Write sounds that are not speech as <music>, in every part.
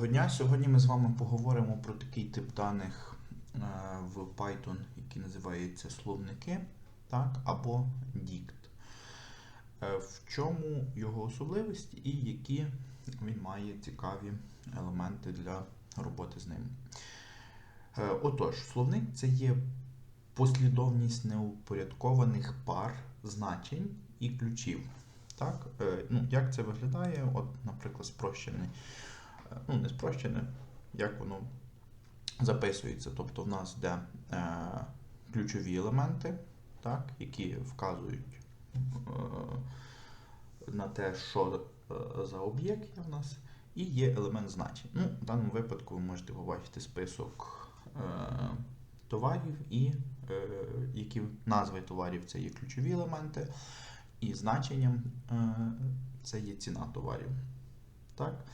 Доброго дня. Сьогодні ми з вами поговоримо про такий тип даних е, в Python, який називається словники, так, або дікт. Е, В чому його особливості і які він має цікаві елементи для роботи з ним. Е, Отож, словник це є послідовність неупорядкованих пар значень і ключів. Так? Ну, як це виглядає? От, наприклад, спрощений ну, не спрощене, як воно записується. Тобто в нас йде е, ключові елементи, так, які вказують е, на те, що е, за об'єкт є в нас, і є елемент значень. Ну, в даному випадку ви можете побачити список е, товарів і е, які назви товарів це є ключові елементи, і значенням е, це є ціна товарів. Так?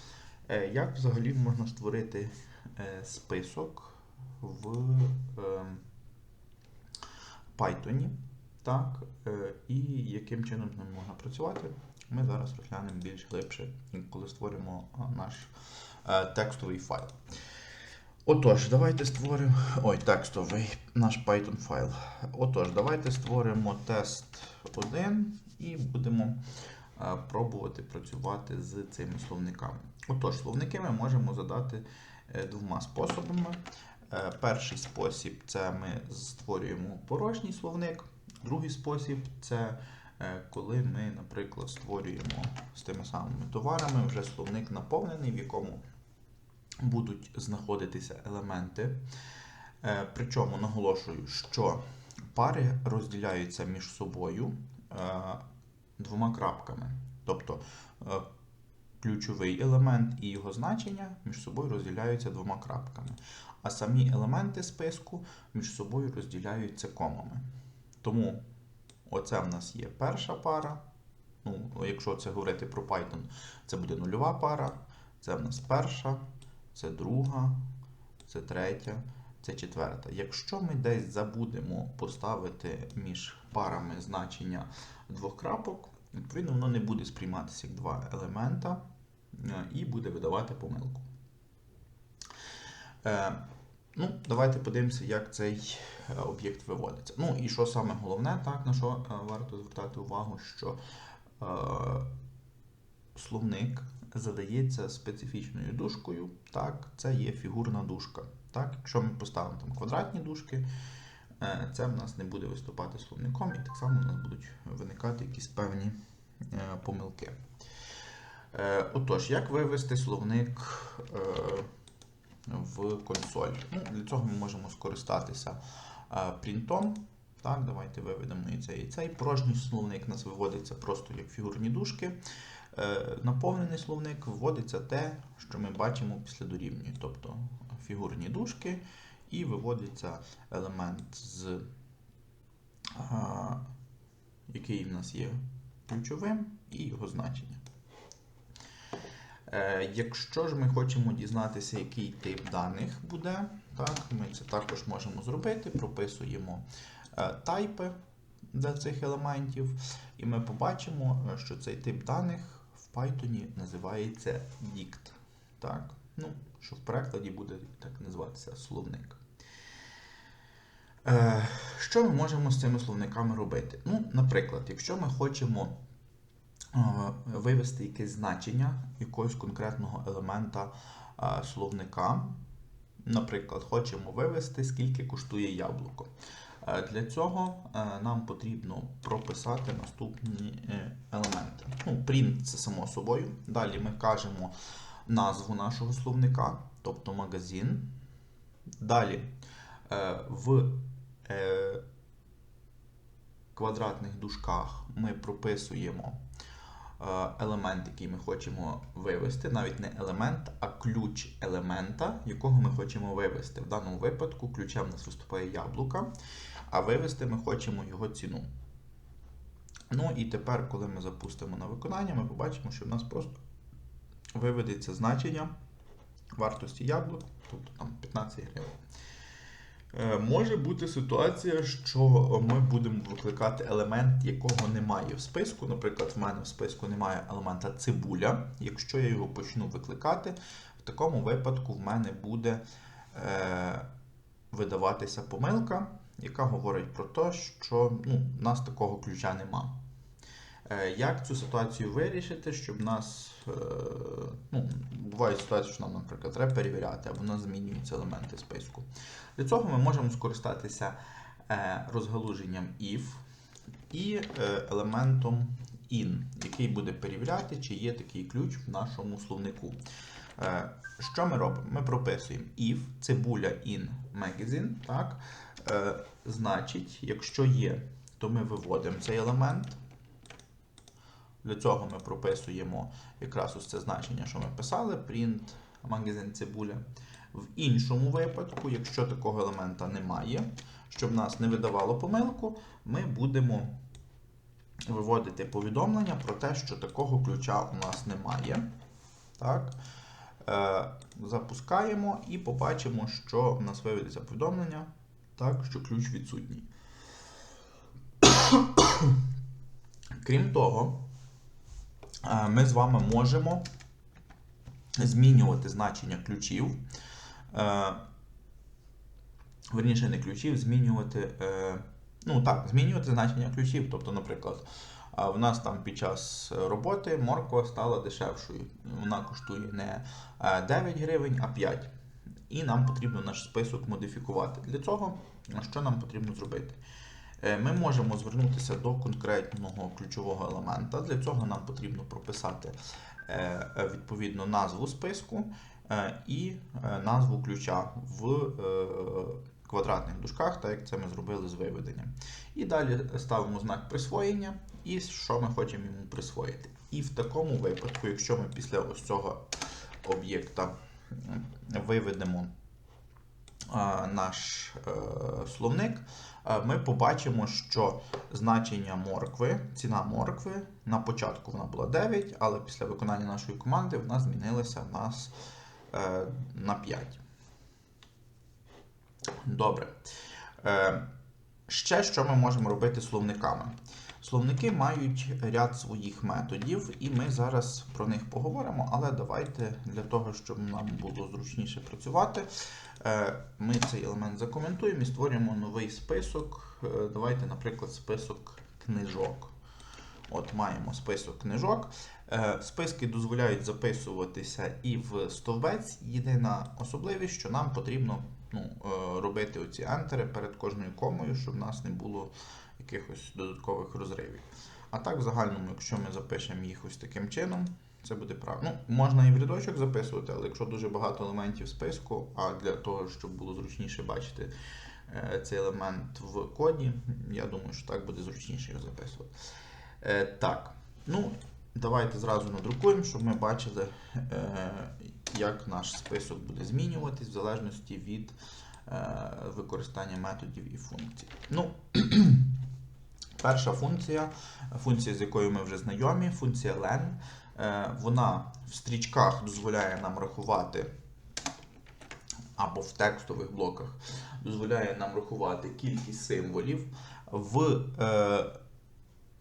Е, Як взагалі можна створити е, список в е, Python, так, е, і яким чином з ним можна працювати, ми зараз розглянемо більш глибше, коли створимо наш текстовий файл. Отож, давайте створимо. Ой, текстовий наш Python файл. Отож, давайте створимо тест 1 і будемо пробувати працювати з цими словниками. Отож, словники ми можемо задати е, двома способами. Е, Перший спосіб це ми створюємо порожній словник. Другий спосіб це е, коли ми, наприклад, створюємо з тими самими товарами вже словник наповнений, в якому будуть знаходитися елементи. Е, Причому наголошую, що пари розділяються між собою е, двома крапками. Тобто е, ключовий елемент і його значення між собою розділяються двома крапками. А самі елементи списку між собою розділяються комами. Тому оце в нас є перша пара. Ну, якщо це говорити про Python, це буде нульова пара, це в нас перша, це друга, це третя, це четверта. Якщо ми десь забудемо поставити між парами значення двох крапок, відповідно, воно не буде сприйматися як два елемента е, і буде видавати помилку. Е, Ну, Давайте подивимося, як цей е, об'єкт виводиться. Ну і що саме головне, так, на що варто звертати увагу, що е, словник задається специфічною дужкою. Так, це є фігурна дужка. Так, Якщо ми поставимо там квадратні дужки, це в нас не буде виступати словником, і так само у нас будуть виникати якісь певні е, помилки. Е, Отож, як вивести словник е, в консоль? Ну, Для цього ми можемо скористатися е, принтом. Так, Давайте виведемо і цей, і цей. Порожній словник у нас виводиться просто як фігурні дужки. Е, Наповнений словник вводиться те, що ми бачимо після дорівнює, тобто фігурні дужки, і виводиться елемент, з, а, який в нас є ключовим, і його значення. Е, Якщо ж ми хочемо дізнатися, який тип даних буде, так, ми це також можемо зробити. Прописуємо е, тайпи для цих елементів, і ми побачимо, що цей тип даних в Python називається dict. Так? Ну, що в перекладі буде так називатися словник. Е, Що ми можемо з цими словниками робити? Ну, Наприклад, якщо ми хочемо е, вивести якесь значення якогось конкретного елемента е, словника, наприклад, хочемо вивести, скільки коштує яблуко. Для цього нам потрібно прописати наступні елементи. Ну, Print це само собою. Далі ми кажемо назву нашого словника, тобто магазин. Далі в е, квадратних дужках ми прописуємо е, елемент, який ми хочемо вивести, навіть не елемент, а ключ елемента, якого ми хочемо вивести. В даному випадку ключем у нас виступає яблука, а вивести ми хочемо його ціну. Ну і тепер, коли ми запустимо на виконання, ми побачимо, що в нас просто виведеться значення вартості яблук, тобто там 15 гривень. Е, Може бути ситуація, що ми будемо викликати елемент, якого немає в списку. Наприклад, в мене в списку немає елемента цибуля. Якщо я його почну викликати, в такому випадку в мене буде е, видаватися помилка, яка говорить про те, що ну, в нас такого ключа нема. Е, Як цю ситуацію вирішити, щоб нас. е, Ну, бувають ситуації, що нам, наприклад, треба перевіряти, або нас змінюються елементи списку. Для цього ми можемо скористатися е, розгалуженням if і елементом in, який буде перевіряти, чи є такий ключ в нашому словнику. Що ми робимо? Ми прописуємо if цибуля in magazine. Так? Значить, якщо є, то ми виводимо цей елемент. Для цього ми прописуємо якраз ось це значення, що ми писали, print magazine цибуля. В іншому випадку, якщо такого елемента немає, щоб нас не видавало помилку, ми будемо виводити повідомлення про те, що такого ключа у нас немає. Так. Е, запускаємо і побачимо, що в нас виведеться повідомлення, так, що ключ відсутній. <coughs> Крім того, ми з вами можемо змінювати значення ключів. Е, Верніше, не ключів, змінювати. е, Ну так, змінювати значення ключів. Тобто, наприклад, в нас там під час роботи морква стала дешевшою. Вона коштує не е, 9 гривень, а 5. І нам потрібно наш список модифікувати. Для цього що нам потрібно зробити? Е, Ми можемо звернутися до конкретного ключового елемента. Для цього нам потрібно прописати е, відповідно назву списку е, і назву ключа в квадратних дужках, так як це ми зробили з виведенням. І далі ставимо знак присвоєння і що ми хочемо йому присвоїти. І в такому випадку, якщо ми після ось цього об'єкта виведемо наш е, словник, е, ми побачимо, що значення моркви, ціна моркви на початку вона була 9, але після виконання нашої команди вона змінилася в нас е, на 5. Добре. Ще що ми можемо робити словниками? Словники мають ряд своїх методів, і ми зараз про них поговоримо, але давайте для того, щоб нам було зручніше працювати, ми цей елемент закоментуємо і створюємо новий список. Е, Давайте, наприклад, список книжок. От маємо список книжок. Е, Списки дозволяють записуватися і в стовбець. Єдина особливість, що нам потрібно ну, е, робити оці ентери перед кожною комою, щоб в нас не було якихось додаткових розривів. А так, в загальному, якщо ми запишемо їх ось таким чином, це буде правильно. Ну, можна і в рядочок записувати, але якщо дуже багато елементів списку, а для того, щоб було зручніше бачити е, цей елемент в коді, я думаю, що так буде зручніше його записувати. Е, так, ну, давайте зразу надрукуємо, щоб ми бачили, е, як наш список буде змінюватись в залежності від використання методів і функцій. Ну, <clears throat> перша функція, функція, з якою ми вже знайомі, функція len, вона в стрічках дозволяє нам рахувати. Або в текстових блоках дозволяє нам рахувати кількість символів. В е,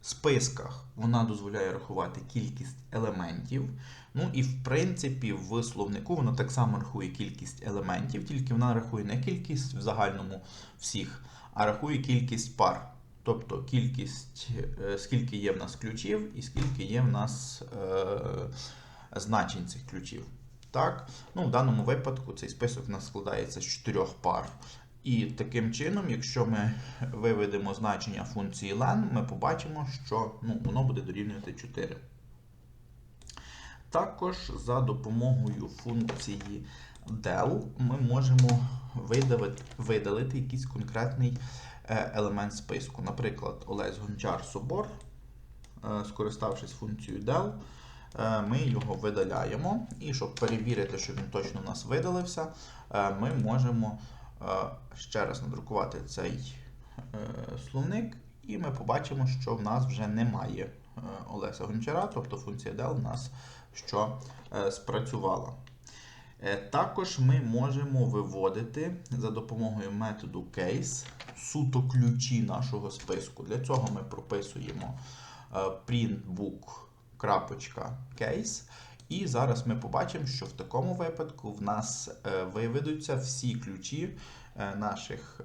списках вона дозволяє рахувати кількість елементів. Ну і в принципі в словнику вона так само рахує кількість елементів, тільки вона рахує не кількість в загальному всіх, а рахує кількість пар. Тобто кількість, е, скільки є в нас ключів і скільки є в нас е, значень цих ключів. Так? Ну, В даному випадку цей список у нас складається з чотирьох пар. І таким чином, якщо ми виведемо значення функції len, ми побачимо, що ну, воно буде дорівнювати 4. Також за допомогою функції del ми можемо видавити, видалити якийсь конкретний елемент списку. Наприклад, Олесь Гончар Собор, е, скориставшись функцією del, е, ми його видаляємо. І щоб перевірити, що він точно у нас видалився, е, ми можемо е, ще раз надрукувати цей е, словник, і ми побачимо, що в нас вже немає е, Олеся Гончара, тобто функція del у нас що е, спрацювала. Е, Також ми можемо виводити за допомогою методу case суто ключі нашого списку. Для цього ми прописуємо е, printbook.case І зараз ми побачимо, що в такому випадку в нас е, виведуться всі ключі наших,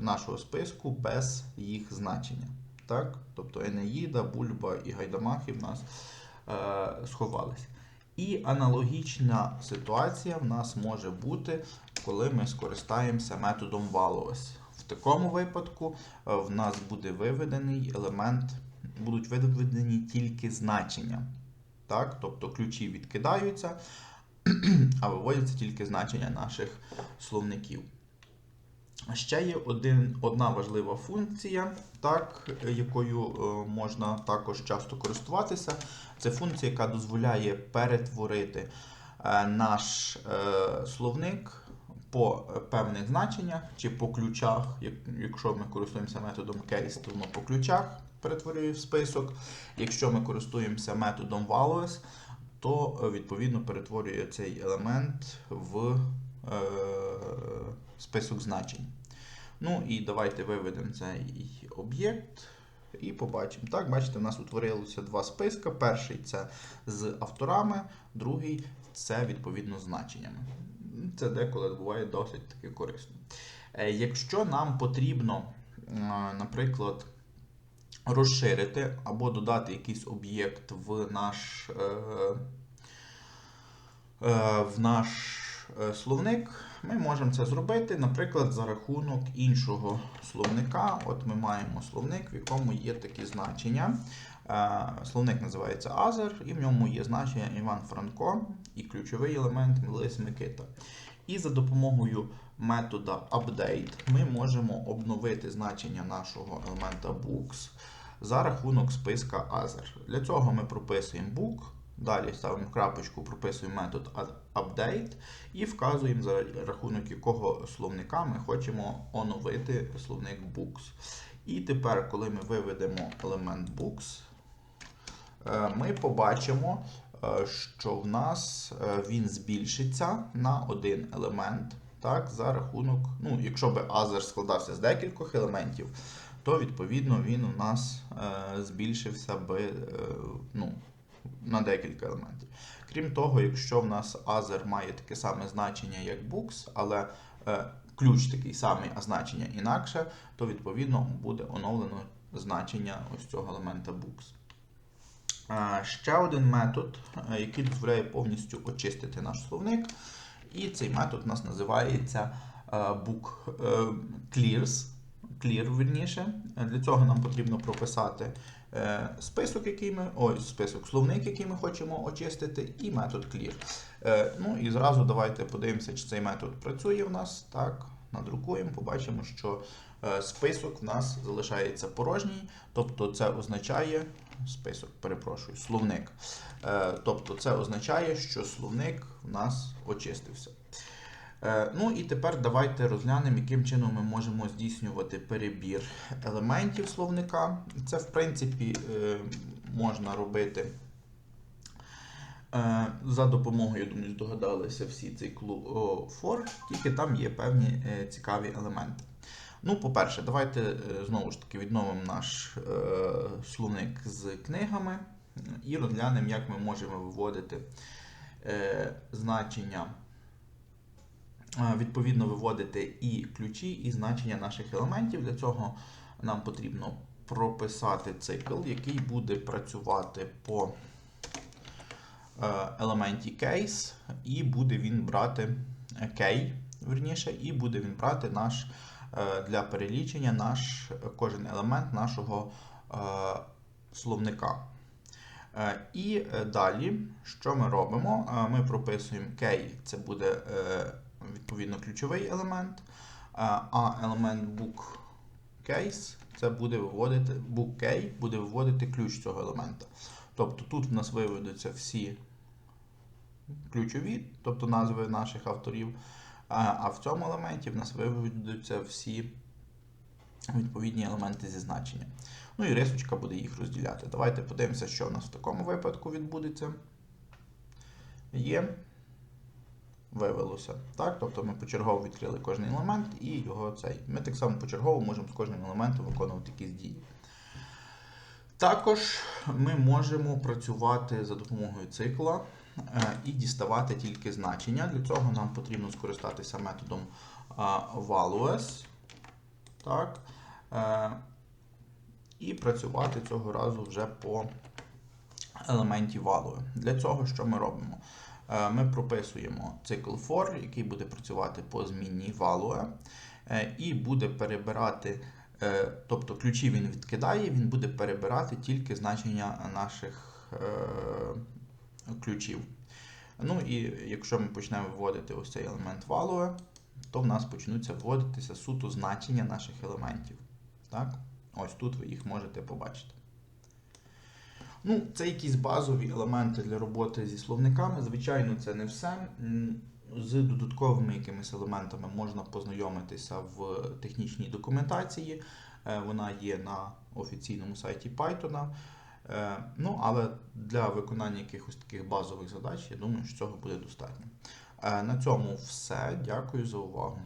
нашого списку без їх значення. Так? Тобто Енеїда, Бульба і Гайдамахи в нас сховались. І аналогічна ситуація в нас може бути, коли ми скористаємося методом Wallows. В такому випадку е, в нас буде виведений елемент, будуть виведені тільки значення. Так? Тобто ключі відкидаються, <clears throat> а виводяться тільки значення наших словників. Ще є один, одна важлива функція, так, якою е, можна також часто користуватися. Це функція, яка дозволяє перетворити е, наш е, словник по е, певних значеннях чи по ключах. Як, якщо ми користуємося методом case, то воно по ключах перетворює в список. Якщо ми користуємося методом values, то е, відповідно перетворює цей елемент в е, список значень. Ну і давайте виведемо цей об'єкт і побачимо. Так, бачите, в нас утворилося два списка. Перший це з авторами, другий це відповідно значеннями. Це деколи буває досить таки корисно. Е, Якщо нам потрібно, е, наприклад, розширити або додати якийсь об'єкт в наш, е, е, в наш е, словник, ми можемо це зробити, наприклад, за рахунок іншого словника. От ми маємо словник, в якому є такі значення. Е, Словник називається Азер, і в ньому є значення Іван Франко і ключовий елемент Мілис Микита. І за допомогою метода update ми можемо обновити значення нашого елемента books за рахунок списка Azure. Для цього ми прописуємо book, далі ставимо крапочку, прописуємо метод update і вказуємо за рахунок якого словника ми хочемо оновити словник books. І тепер, коли ми виведемо елемент books, е, ми побачимо, е, що в нас е, він збільшиться на один елемент. Так, за рахунок, ну, якщо би Azure складався з декількох елементів, то відповідно він у нас е, збільшився би е, ну, на декілька елементів. Крім того, якщо в нас Azure має таке саме значення, як Books, але е, ключ такий самий, а значення інакше, то відповідно буде оновлено значення ось цього елемента Books. Е, Ще один метод, е, який дозволяє повністю очистити наш словник. І цей метод у нас називається book clears. Clear, верніше. Для цього нам потрібно прописати список, який ми, ой, список словник, який ми хочемо очистити, і метод clear. Е, Ну і зразу давайте подивимося, чи цей метод працює в нас. Так, надрукуємо, побачимо, що е, список в нас залишається порожній, тобто це означає список, перепрошую, словник. Е, Тобто це означає, що словник в нас очистився. Е, Ну і тепер давайте розглянемо, яким чином ми можемо здійснювати перебір елементів словника. Це, в принципі, е, можна робити е, за допомогою, думаю, здогадалися всі циклу for, тільки там є певні цікаві елементи. Ну, по-перше, давайте знову ж таки відновимо наш словник з книгами і розглянемо, як ми можемо виводити значення, відповідно виводити і ключі, і значення наших елементів. Для цього нам потрібно прописати цикл, який буде працювати по е, елементі case, і буде він брати е, key, верніше, і буде він брати наш е, для перелічення наш кожен елемент нашого е, словника. Е, І е, далі, що ми робимо? Е, Ми прописуємо key, це буде е, відповідно ключовий елемент, е, а елемент book case це буде виводити book буде виводити ключ цього елемента. Тобто тут в нас виведуться всі ключові, тобто назви наших авторів, а а в цьому елементі в нас виведуться всі відповідні елементи зі значення. Ну і рисочка буде їх розділяти. Давайте подивимося, що в нас в такому випадку відбудеться. Є. Вивелося. Так? Тобто ми почергово відкрили кожен елемент і його цей. Ми так само почергово можемо з кожним елементом виконувати якісь дії. Також ми можемо працювати за допомогою цикла е, і діставати тільки значення. Для цього нам потрібно скористатися методом а, values. Так. Е, І працювати цього разу вже по елементі value. Для цього що ми робимо? Е, Ми прописуємо цикл for, який буде працювати по змінній value, е, і буде перебирати, е, тобто ключі він відкидає, він буде перебирати тільки значення наших ключів. Ну і якщо ми почнемо вводити ось цей елемент value, то в нас почнуться вводитися суто значення наших елементів. Так? Ось тут ви їх можете побачити. Ну, це якісь базові елементи для роботи зі словниками. Звичайно, це не все. З додатковими якимись елементами можна познайомитися в технічній документації. Е, Вона є на офіційному сайті Python. Е, Ну, але для виконання якихось таких базових задач, я думаю, що цього буде достатньо. Е, На цьому все. Дякую за увагу.